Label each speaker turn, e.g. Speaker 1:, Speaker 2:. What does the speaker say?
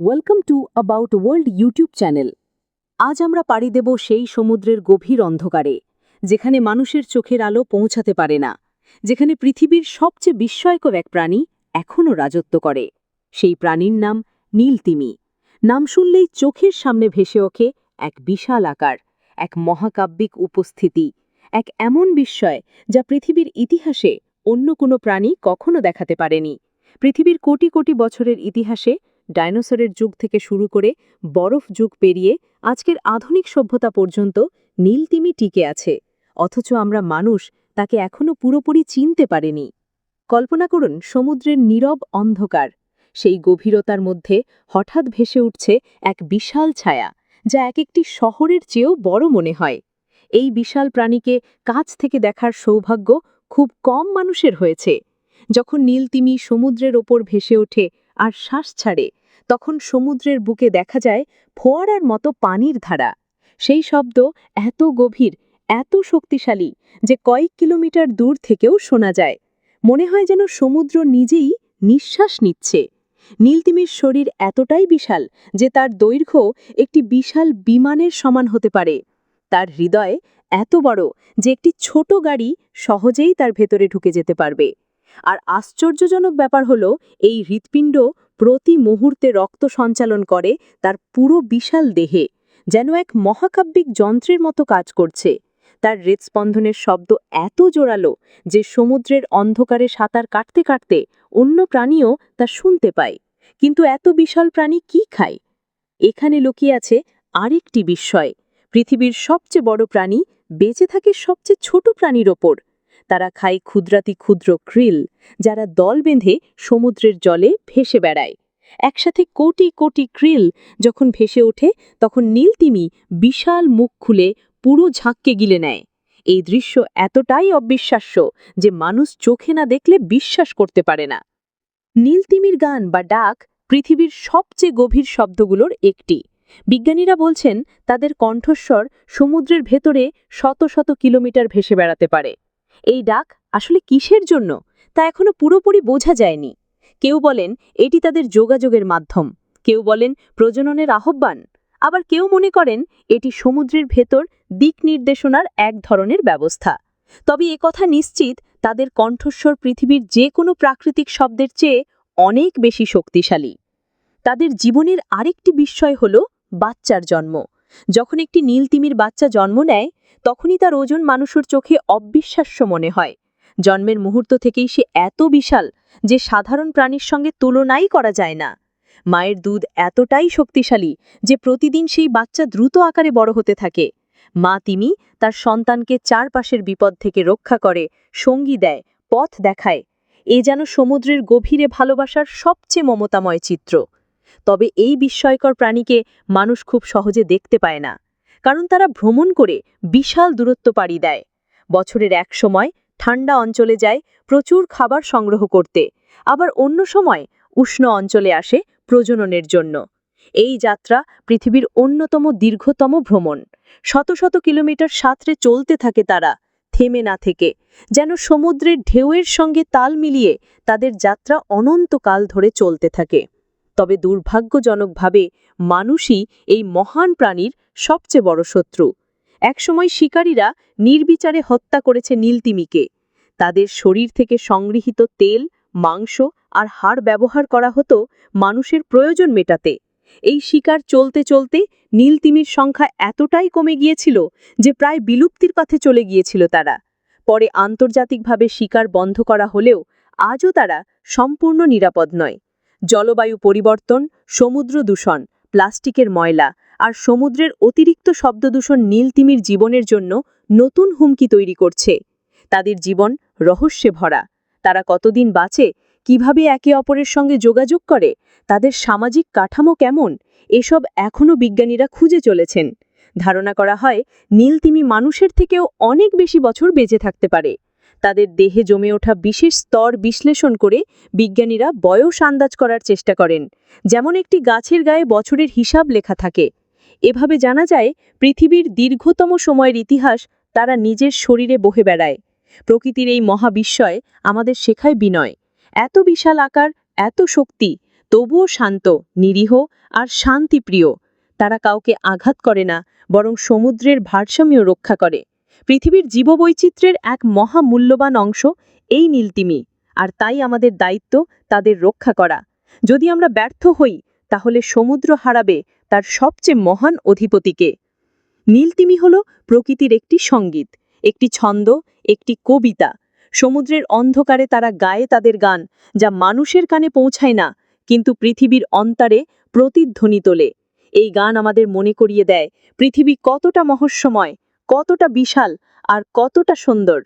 Speaker 1: Welcome to about world YouTube channel আজ আমরা পাড়ি দেব সেই সমুদ্রের গভীর অন্ধকারে, যেখানে মানুষের চোখের আলো পৌঁছাতে পারে না, যেখানে পৃথিবীর সবচেয়ে বিস্ময়কর এক প্রাণী এখনও রাজত্ব করে। সেই প্রাণীর নাম নীলতিমি। নাম শুনলেই চোখের সামনে ভেসে ওঠে এক বিশাল আকার, এক মহাকাব্যিক উপস্থিতি, এক এমন বিস্ময় যা পৃথিবীর ইতিহাসে অন্য কোনো প্রাণী কখনো দেখাতে পারেনি। পৃথিবীর কোটি কোটি বছরের ইতিহাসে ডাইনোসরের যুগ থেকে শুরু করে বরফ যুগ পেরিয়ে আজকের আধুনিক সভ্যতা পর্যন্ত নীলতিমি টিকে আছে, অথচ আমরা মানুষ তাকে এখনও পুরোপুরি চিনতে পারেনি। কল্পনা করুন, সমুদ্রের নীরব অন্ধকার, সেই গভীরতার মধ্যে হঠাৎ ভেসে উঠছে এক বিশাল ছায়া, যা এক একটি শহরের চেয়েও বড় মনে হয়। এই বিশাল প্রাণীকে কাছ থেকে দেখার সৌভাগ্য খুব কম মানুষের হয়েছে। যখন নীলতিমি সমুদ্রের ওপর ভেসে ওঠে আর শ্বাস ছাড়ে। তখন সমুদ্রের বুকে দেখা যায় ফোয়ারার মতো পানির ধারা। সেই শব্দ এত গভীর, এত শক্তিশালী যে কয়েক কিলোমিটার দূর থেকেও শোনা যায়। মনে হয় যেন সমুদ্র নিজেই নিঃশ্বাস নিচ্ছে। নীলতিমির শরীর এতটাই বিশাল যে তার দৈর্ঘ্য একটি বিশাল বিমানের সমান হতে পারে। তার হৃদয় এত বড় যে একটি ছোট গাড়ি সহজেই তার ভেতরে ঢুকে যেতে পারবে। আর আশ্চর্যজনক ব্যাপার হলো, এই হৃৎপিণ্ড প্রতি মুহূর্তে রক্ত সঞ্চালন করে তার পুরো বিশাল দেহে, যেন এক মহাকাব্যিক যন্ত্রের মতো কাজ করছে। তার হৃৎস্পন্দনের শব্দ এত জোরালো যে সমুদ্রের অন্ধকারে সাঁতার কাটতে কাটতে অন্য প্রাণীও তা শুনতে পায়, কিন্তু এত বিশাল প্রাণী কি খায়? এখানে লুকিয়ে আছে আরেকটি বিস্ময়, পৃথিবীর সবচেয়ে বড় প্রাণী বেঁচে থাকে সবচেয়ে ছোট প্রাণীর ওপর। তারা খায় ক্ষুদ্রাতি ক্ষুদ্র ক্রিল, যারা দল বেঁধে সমুদ্রের জলে ভেসে বেড়ায়। একসাথে কোটি কোটি ক্রিল যখন ভেসে ওঠে, তখন নীলতিমি বিশাল মুখ খুলে পুরো ঝাঁককে গিলে নেয়। এই দৃশ্য এতটাই অবিশ্বাস্য যে মানুষ চোখে না দেখলে বিশ্বাস করতে পারে না। নীলতিমির গান বা ডাক পৃথিবীর সবচেয়ে গভীর শব্দগুলোর একটি। বিজ্ঞানীরা বলছেন, তাদের কণ্ঠস্বর সমুদ্রের ভেতরে শত শত কিলোমিটার ভেসে বেড়াতে পারে। এই ডাক আসলে কিসের জন্য? তা এখনও পুরোপুরি বোঝা যায়নি। কেউ বলেন, এটি তাদের যোগাযোগের মাধ্যম। কেউ বলেন, প্রজননের আহ্বান। আবার কেউ মনে করেন, এটি সমুদ্রের ভেতর দিক নির্দেশনার এক ধরনের ব্যবস্থা। তবে এ কথা নিশ্চিত, তাদের কণ্ঠস্বর পৃথিবীর যে কোনো প্রাকৃতিক শব্দের চেয়ে অনেক বেশি শক্তিশালী। তাদের জীবনের আরেকটি বিস্ময় হল বাচ্চার জন্ম। যখন একটি নীলতিমির বাচ্চা জন্ম নেয় তখনই তার ওজন মানুষের চোখে অবিশ্বাস্য মনে হয়। জন্মের মুহূর্ত থেকেই সে এত বিশাল যে সাধারণ প্রাণীর সঙ্গে তুলনাই করা যায় না। মায়ের দুধ এতটাই শক্তিশালী যে প্রতিদিন সেই বাচ্চা দ্রুত আকারে বড় হতে থাকে। মা তিমি তার সন্তানকে চারপাশের বিপদ থেকে রক্ষা করে, সঙ্গী দেয়, পথ দেখায়। এ যেন সমুদ্রের গভীরে ভালোবাসার সবচেয়ে মমতাময় চিত্র। তবে এই বিস্ময়কর প্রাণীকে মানুষ খুব সহজে দেখতে পায় না। কারণ তারা ভ্রমণ করে বিশাল দূরত্ব পাড়ি দেয়। বছরের এক সময় ঠান্ডা অঞ্চলে যায় প্রচুর খাবার সংগ্রহ করতে, আবার অন্য সময় উষ্ণ অঞ্চলে আসে প্রজননের জন্য। এই যাত্রা পৃথিবীর অন্যতম দীর্ঘতম ভ্রমণ। শত শত কিলোমিটার সাঁতরে চলতে থাকে তারা, থেমে না থেকে, যেন সমুদ্রের ঢেউয়ের সঙ্গে তাল মিলিয়ে তাদের যাত্রা অনন্তকাল ধরে চলতে থাকে। তবে দুর্ভাগ্যজনকভাবে মানুষই এই মহান প্রাণীর সবচেয়ে বড় শত্রু। একসময় শিকারীরা নির্বিচারে হত্যা করেছে নীলতিমিকে। তাদের শরীর থেকে সংগৃহীত তেল, মাংস আর হাড় ব্যবহার করা হতো মানুষের প্রয়োজন মেটাতে। এই শিকার চলতে চলতে নীলতিমির সংখ্যা এতটাই কমে গিয়েছিল যে প্রায় বিলুপ্তির পথে চলে গিয়েছিল তারা। পরে আন্তর্জাতিকভাবে শিকার বন্ধ করা হলেও আজও তারা সম্পূর্ণ নিরাপদ নয়। জলবায়ু পরিবর্তন, সমুদ্র দূষণ, প্লাস্টিকের ময়লা আর সমুদ্রের অতিরিক্ত শব্দদূষণ নীলতিমির জীবনের জন্য নতুন হুমকি তৈরি করছে। তাদের জীবন রহস্যে ভরা। তারা কতদিন বাঁচে, কীভাবে একে অপরের সঙ্গে যোগাযোগ করে, তাদের সামাজিক কাঠামো কেমন, এসব এখনও বিজ্ঞানীরা খুঁজে চলেছেন। ধারণা করা হয় নীলতিমি মানুষের থেকেও অনেক বেশি বছর বেঁচে থাকতে পারে। তাদের দেহে জমে ওঠা বিশেষ স্তর বিশ্লেষণ করে বিজ্ঞানীরা বয়স আন্দাজ করার চেষ্টা করেন, যেমন একটি গাছের গায়ে বছরের হিসাব লেখা থাকে। এভাবে জানা যায়, পৃথিবীর দীর্ঘতম সময়ের ইতিহাস তারা নিজের শরীরে বহে বেড়ায়। প্রকৃতির এই মহাবিস্ময় আমাদের শেখায় বিনয়। এত বিশাল আকার, এত শক্তি, তবুও শান্ত, নিরীহ আর শান্তিপ্রিয়। তারা কাউকে আঘাত করে না, বরং সমুদ্রের ভারসাম্য রক্ষা করে। পৃথিবীর জীববৈচিত্র্যের এক মহামূল্যবান অংশ এই নীলতিমি, আর তাই আমাদের দায়িত্ব তাদের রক্ষা করা। যদি আমরা ব্যর্থ হই, তাহলে সমুদ্র হারাবে তার সবচেয়ে মহান অধিপতিকে। নীলতিমি হল প্রকৃতির একটি সংগীত, একটি ছন্দ, একটি কবিতা। সমুদ্রের অন্ধকারে তারা গায়ে তাদের গান, যা মানুষের কানে পৌঁছায় না, কিন্তু পৃথিবীর অন্তরে প্রতিধ্বনি তোলে। এই গান আমাদের মনে করিয়ে দেয় পৃথিবী কতটা মহস্যময় কতটা বিশাল আর কতটা সুন্দর।